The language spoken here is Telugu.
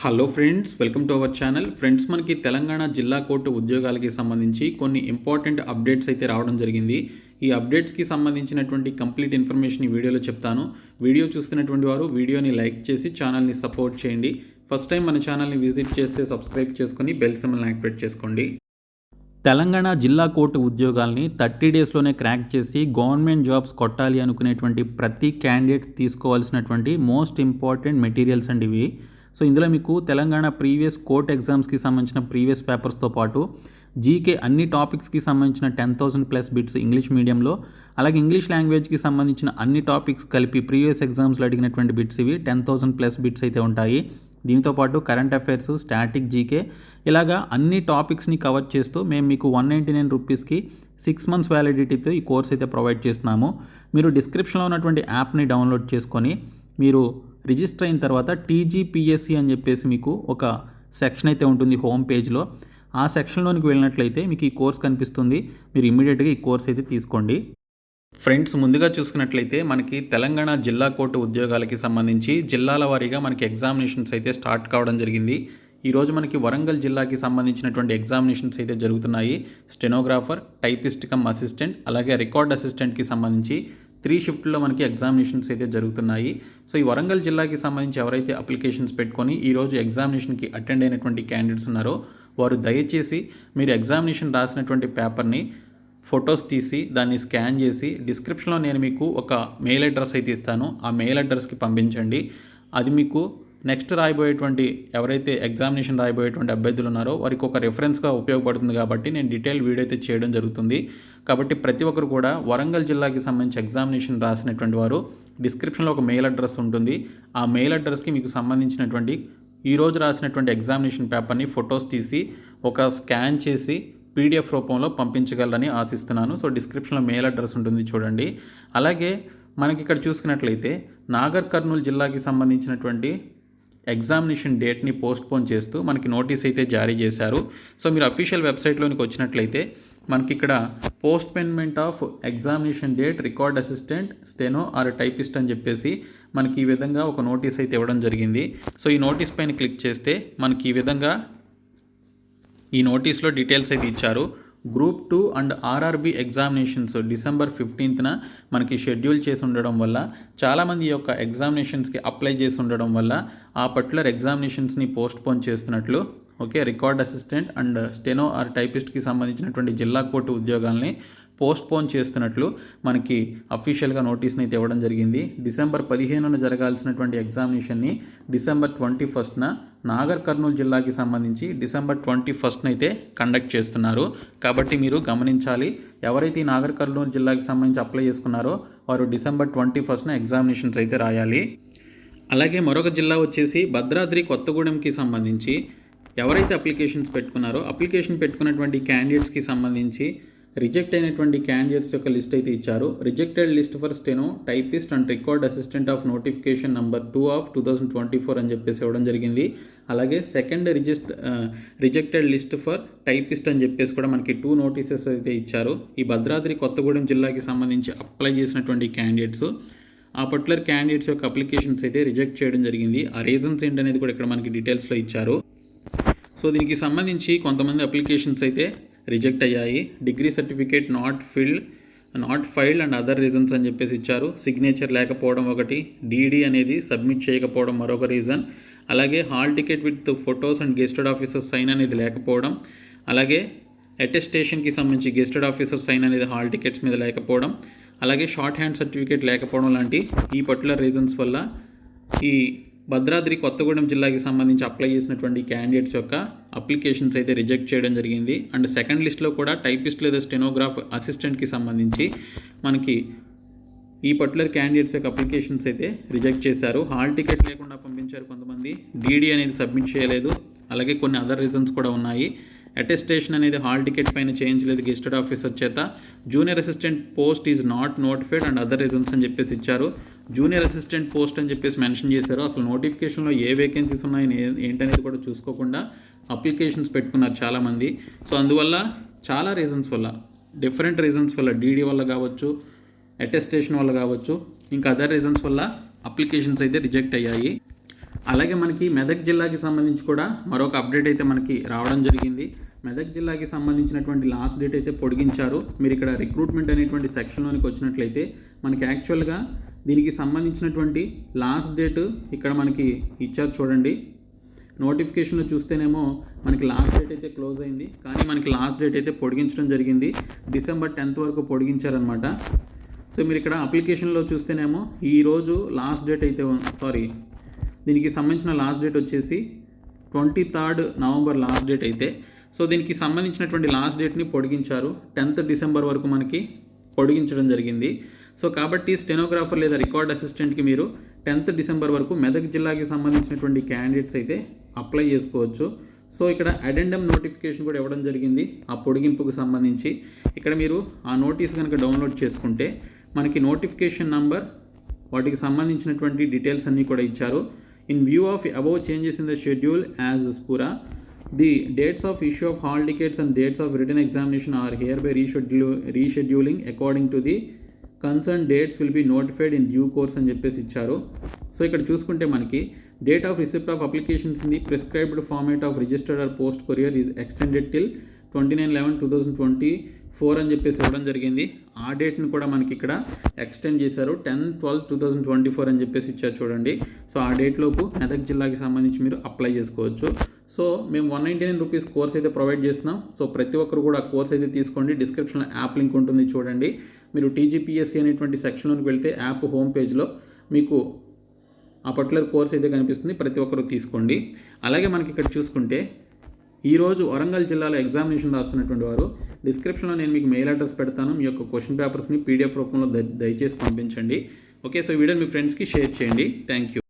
Hello friends welcome to our channel friends మనకి తెలంగాణ జిల్లా కోర్టు ఉద్యోగాలకి సంబంధించి కొన్ని ఇంపార్టెంట్ అప్డేట్స్ అయితే రావడం జరిగింది. ఈ అప్డేట్స్కి సంబంధించినటువంటి కంప్లీట్ ఇన్ఫర్మేషన్ ఈ వీడియోలో చెప్తాను. వీడియో చూస్తున్నటువంటి వారు వీడియోని లైక్ చేసి ఛానల్ని సపోర్ట్ చేయండి. ఫస్ట్ టైం మన ఛానల్ని విజిట్ చేస్తే సబ్స్క్రైబ్ చేసుకొని బెల్ సిమ్మల్ని యాక్టివేట్ చేసుకోండి. తెలంగాణ జిల్లా కోర్టు ఉద్యోగాల్ని థర్టీ డేస్లోనే క్రాక్ చేసి గవర్నమెంట్ జాబ్స్ కొట్టాలి అనుకునేటువంటి ప్రతి క్యాండిడేట్ తీసుకోవాల్సినటువంటి మోస్ట్ ఇంపార్టెంట్ మెటీరియల్స్ అండి ఇవి. సో ఇందులో మీకు తెలంగాణ ప్రీవియస్ కోర్ట్ ఎగ్జామ్స్కి సంబంధించిన ప్రీవియస్ పేపర్స్తో పాటు జీకే అన్ని టాపిక్స్కి సంబంధించిన ten thousand plus bits English మీడియంలో అలాగే ఇంగ్లీష్ లాంగ్వేజ్కి సంబంధించిన అన్ని టాపిక్స్ కలిపి ప్రీవియస్ ఎగ్జామ్స్లో అడిగినటువంటి బిట్స్ ఇవి టెన్ థౌసండ్ ప్లస్ బిట్స్ అయితే ఉంటాయి. దీంతో పాటు కరెంట్ అఫైర్స్ స్టాటిక్ జీకే ఇలాగా అన్ని టాపిక్స్ని కవర్ చేస్తూ మేము మీకు వన్ నైంటీ నైన్ రూపీస్కి సిక్స్ మంత్స్ వ్యాలిడిటీతో ఈ కోర్స్ అయితే ప్రొవైడ్ చేస్తున్నాము. మీరు డిస్క్రిప్షన్లో ఉన్నటువంటి యాప్ని డౌన్లోడ్ చేసుకొని మీరు రిజిస్టర్ అయిన తర్వాత టీజీపీఎస్సి అని చెప్పేసి మీకు ఒక సెక్షన్ అయితే ఉంటుంది హోమ్ పేజ్లో. ఆ సెక్షన్లోనికి వెళ్ళినట్లయితే మీకు ఈ కోర్స్ కనిపిస్తుంది. మీరు ఇమీడియట్గా ఈ కోర్స్ అయితే తీసుకోండి. ఫ్రెండ్స్ ముందుగా చూసుకున్నట్లయితే మనకి తెలంగాణ జిల్లా కోర్టు ఉద్యోగాలకి సంబంధించి జిల్లాల వారీగా మనకి ఎగ్జామినేషన్స్ అయితే స్టార్ట్ కావడం జరిగింది. ఈరోజు మనకి వరంగల్ జిల్లాకి సంబంధించినటువంటి ఎగ్జామినేషన్స్ అయితే జరుగుతున్నాయి. స్టెనోగ్రాఫర్ టైపిస్ట్ కమ్ అసిస్టెంట్ అలాగే రికార్డ్ అసిస్టెంట్కి సంబంధించి త్రీ షిఫ్ట్లో మనకి ఎగ్జామినేషన్స్ అయితే జరుగుతున్నాయి. సో ఈ వరంగల్ జిల్లాకి సంబంధించి ఎవరైతే అప్లికేషన్స్ పెట్టుకొని ఈరోజు ఎగ్జామినేషన్కి అటెండ్ అయినటువంటి క్యాండిడేట్స్ ఉన్నారో వారు దయచేసి మీరు ఎగ్జామినేషన్ రాసినటువంటి పేపర్ని ఫొటోస్ తీసి దాన్ని స్కాన్ చేసి డిస్క్రిప్షన్లో నేను మీకు ఒక మెయిల్ అడ్రస్ అయితే ఇస్తాను. ఆ మెయిల్ అడ్రస్కి పంపించండి. అది మీకు నెక్స్ట్ రాయబోయేటువంటి ఎవరైతే ఎగ్జామినేషన్ రాయబోయేటువంటి అభ్యర్థులు ఉన్నారో వారికి ఒక రెఫరెన్స్గా ఉపయోగపడుతుంది కాబట్టి నేను డీటెయిల్ వీడియో అయితే చేయడం జరుగుతుంది. కాబట్టి ప్రతి ఒక్కరు కూడా వరంగల్ జిల్లాకి సంబంధించి ఎగ్జామినేషన్ రాసినటువంటి వారు డిస్క్రిప్షన్లో ఒక మెయిల్ అడ్రస్ ఉంటుంది. ఆ మెయిల్ అడ్రస్కి మీకు సంబంధించినటువంటి ఈరోజు రాసినటువంటి ఎగ్జామినేషన్ పేపర్ని ఫొటోస్ తీసి ఒక స్కాన్ చేసి పీడిఎఫ్ రూపంలో పంపించగలరని ఆశిస్తున్నాను. సో డిస్క్రిప్షన్లో మెయిల్ అడ్రస్ ఉంటుంది చూడండి. అలాగే మనకి ఇక్కడ చూసుకున్నట్లయితే నాగర్ కర్నూలు జిల్లాకి సంబంధించినటువంటి ఎగ్జామినేషన్ డేట్ని పోస్ట్పోన్ చేస్తూ మనకి నోటీస్ అయితే జారీ చేశారు. సో మీరు అఫీషియల్ వెబ్సైట్లోనికి వచ్చినట్లయితే మనకి ఇక్కడ postponement of examination date record assistant steno or typist అని చెప్పేసి మనకి ఈ విధంగా ఒక నోటీస్ అయితే ఇవ్వడం జరిగింది. సో ఈ నోటీస్ పైన క్లిక్ చేస్తే మనకి ఈ విధంగా ఈ నోటీస్లో డీటెయిల్స్ అయితే ఇచ్చారు. Group two and RRB examinations December ఫిఫ్టీన్త్న మనకి షెడ్యూల్ చేసి ఉండడం వల్ల చాలామంది యొక్క ఎగ్జామినేషన్స్కి అప్లై చేసి ఉండడం వల్ల ఆ పర్టికులర్ ఎగ్జామినేషన్స్ని పోస్ట్పోన్ చేస్తున్నట్లు okay record assistant and steno or టైపిస్ట్కి సంబంధించినటువంటి జిల్లా కోర్టు ఉద్యోగాల్ని పోస్ట్పోన్ చేస్తున్నట్లు మనకి అఫీషియల్గా నోటీస్ని అయితే ఇవ్వడం జరిగింది. డిసెంబర్ పదిహేనున జరగాల్సినటువంటి ఎగ్జామినేషన్ని డిసెంబర్ ట్వంటీ ఫస్ట్న నాగర్ కర్నూలు జిల్లాకి సంబంధించి డిసెంబర్ ట్వంటీ ఫస్ట్న అయితే కండక్ట్ చేస్తున్నారు. కాబట్టి మీరు గమనించాలి ఎవరైతే ఈ నాగర్ కర్నూలు జిల్లాకి సంబంధించి అప్లై చేసుకున్నారో వారు డిసెంబర్ ట్వంటీ ఫస్ట్న ఎగ్జామినేషన్స్ అయితే రాయాలి. అలాగే మరొక జిల్లా వచ్చేసి భద్రాద్రి కొత్తగూడెంకి సంబంధించి ఎవరైతే అప్లికేషన్స్ పెట్టుకున్నారో అప్లికేషన్ పెట్టుకున్నటువంటి క్యాండిడేట్స్కి సంబంధించి రిజెక్ట్ అయినటువంటి క్యాండిడేట్స్ యొక్క లిస్ట్ అయితే ఇచ్చారు. Rejected list for steno typist and record assistant of notification number two of two thousand twenty four అని చెప్పేసి ఇవ్వడం జరిగింది. అలాగే సెకండ్ రిజిస్ట్ రిజెక్టెడ్ లిస్ట్ ఫర్ టైపిస్ట్ అని చెప్పేసి కూడా మనకి టూ నోటీసెస్ అయితే ఇచ్చారు. ఈ భద్రాద్రి కొత్తగూడెం జిల్లాకి సంబంధించి అప్లై చేసినటువంటి క్యాండిడేట్స్ ఆ పర్టికులర్ క్యాండిడేట్స్ యొక్క అప్లికేషన్స్ అయితే రిజెక్ట్ చేయడం జరిగింది. ఆ రీజన్స్ ఏంటనేది కూడా ఇక్కడ మనకి డీటెయిల్స్లో ఇచ్చారు. సో దీనికి సంబంధించి కొంతమంది అప్లికేషన్స్ అయితే రిజెక్ట్ అయ్యాయి. Degree certificate not filled not filed and other reasons అని చెప్పేసి ఇచ్చారు. సిగ్నేచర్ లేకపోవడం ఒకటి డీడీ అనేది సబ్మిట్ చేయకపోవడం మరొక రీజన్. అలాగే hall ticket with photos and gazetted officer sign అనేది లేకపోవడం. అలాగే అటెస్టేషన్కి సంబంధించి గెస్టెడ్ ఆఫీసర్ సైన్ అనేది హాల్ టికెట్స్ మీద లేకపోవడం. అలాగే షార్ట్ హ్యాండ్ సర్టిఫికేట్ లేకపోవడం లాంటి ఈ పర్టికులర్ రీజన్స్ వల్ల ఈ భద్రాద్రి కొత్తగూడెం జిల్లాకి సంబంధించి అప్లై చేసినటువంటి క్యాండిడేట్స్ యొక్క అప్లికేషన్స్ అయితే రిజెక్ట్ చేయడం జరిగింది. అండ్ సెకండ్ లిస్ట్లో కూడా టైపిస్ట్ లేదా స్టెనోగ్రాఫ్ అసిస్టెంట్కి సంబంధించి మనకి ఈ పర్టికులర్ క్యాండిడేట్స్ యొక్క అప్లికేషన్స్ అయితే రిజెక్ట్ చేశారు. హాల్ టికెట్ లేకుండా పంపించారు కొంతమంది. డీడీ అనేది సబ్మిట్ చేయలేదు. అలాగే కొన్ని అదర్ రీజన్స్ కూడా ఉన్నాయి. అటెస్టేషన్ అనేది హాల్ టికెట్ పైన చేయించలేదు గెస్టెడ్ ఆఫీసర్ చేత. Junior assistant post is not notified and other reasons అని చెప్పేసి ఇచ్చారు. జూనియర్ అసిస్టెంట్ పోస్ట్ అని చెప్పేసి మెన్షన్ చేశారు. అసలు నోటిఫికేషన్లో ఏ వేకెన్సీస్ ఉన్నాయని ఏంటనేది కూడా చూసుకోకుండా అప్లికేషన్స్ పెట్టుకున్నారు చాలామంది. సో అందువల్ల చాలా రీజన్స్ వల్ల డిఫరెంట్ రీజన్స్ వల్ల డీడీ వల్ల కావచ్చు అటెస్టేషన్ వల్ల కావచ్చు ఇంకా అదర్ రీజన్స్ వల్ల అప్లికేషన్స్ అయితే రిజెక్ట్ అయ్యాయి. అలాగే మనకి మెదక్ జిల్లాకి సంబంధించి కూడా మరొక అప్డేట్ అయితే మనకి రావడం జరిగింది. మెదక్ జిల్లాకి సంబంధించినటువంటి లాస్ట్ డేట్ అయితే పొడిగించారు. మీరు ఇక్కడ రిక్రూట్మెంట్ అనేటువంటి సెక్షన్లోనికి వచ్చినట్లయితే మనకి యాక్చువల్గా దీనికి సంబంధించినటువంటి లాస్ట్ డేట్ ఇక్కడ మనకి ఇచ్చారు చూడండి. నోటిఫికేషన్లో చూస్తేనేమో మనకి లాస్ట్ డేట్ అయితే క్లోజ్ అయింది. కానీ మనకి లాస్ట్ డేట్ అయితే పొడిగించడం జరిగింది. డిసెంబర్ టెన్త్ వరకు పొడిగించారనమాట సో మీరు ఇక్కడ అప్లికేషన్లో చూస్తేనేమో ఈరోజు లాస్ట్ డేట్ అయితే సారీ దీనికి సంబంధించిన లాస్ట్ డేట్ వచ్చేసి twenty third November last date అయితే. సో దీనికి సంబంధించినటువంటి లాస్ట్ డేట్ని పొడిగించారు. టెన్త్ డిసెంబర్ వరకు మనకి పొడిగించడం జరిగింది. సో కాబట్టి స్టెనోగ్రాఫర్ లేదా రికార్డ్ అసిస్టెంట్కి మీరు టెన్త్ డిసెంబర్ వరకు మెదక్ జిల్లాకి సంబంధించినటువంటి క్యాండిడేట్స్ అయితే అప్లై చేసుకోవచ్చు. సో ఇక్కడ అడెండమ్ నోటిఫికేషన్ కూడా ఇవ్వడం జరిగింది ఆ పొడిగింపుకు సంబంధించి. ఇక్కడ మీరు ఆ నోటీస్ కనుక డౌన్లోడ్ చేసుకుంటే మనకి నోటిఫికేషన్ నంబర్ వాటికి సంబంధించినటువంటి డీటెయిల్స్ అన్నీ కూడా ఇచ్చారు. In view of above changes in the schedule as స్పురా the dates of issue of hall tickets and dates of written examination are hereby రీషెడ్యూ rescheduling according to the concern dates will be notified in due course అని చెప్పేసి ఇచ్చారు. సో ఇక్కడ చూసుకుంటే మనకి date of receipt of applications in the prescribed format of registered or post courier is extended till twenty nine eleven two thousand twenty four అని చెప్పేసి ఇవ్వడం జరిగింది. ఆ డేట్ని కూడా మనకి ఇక్కడ ఎక్స్టెండ్ చేశారు. Ten twelve two thousand twenty four అని చెప్పేసి ఇచ్చారు చూడండి. సో ఆ డేట్లోపు మెదక్ జిల్లాకి సంబంధించి మీరు అప్లై చేసుకోవచ్చు. సో మేము one ninety nine rupees course అయితే ప్రొవైడ్ చేస్తున్నాం. సో ప్రతి ఒక్కరు కూడా కోర్స్ అయితే తీసుకోండి. డిస్క్రిప్షన్లో యాప్ లింక్ ఉంటుంది చూడండి. మీరు టీజీపీఎస్సీ అనేటువంటి సెక్షన్లోకి వెళ్తే యాప్ హోమ్ పేజ్లో మీకు ఆ పర్టికులర్ కోర్స్ అయితే కనిపిస్తుంది. ప్రతి ఒక్కరు తీసుకోండి. అలాగే మనకి ఇక్కడ చూసుకుంటే ఈరోజు వరంగల్ జిల్లాలో ఎగ్జామినేషన్ రాస్తున్నటువంటి వారు డిస్క్రిప్షన్లో నేను మీకు మెయిల్ అడ్రస్ పెడతాను. మీ యొక్క క్వశ్చన్ పేపర్స్ని పీడిఎఫ్ రూపంలో దయచేసి పంపించండి. ఓకే సో వీడియో మీ ఫ్రెండ్స్కి షేర్ చేయండి. Thank you.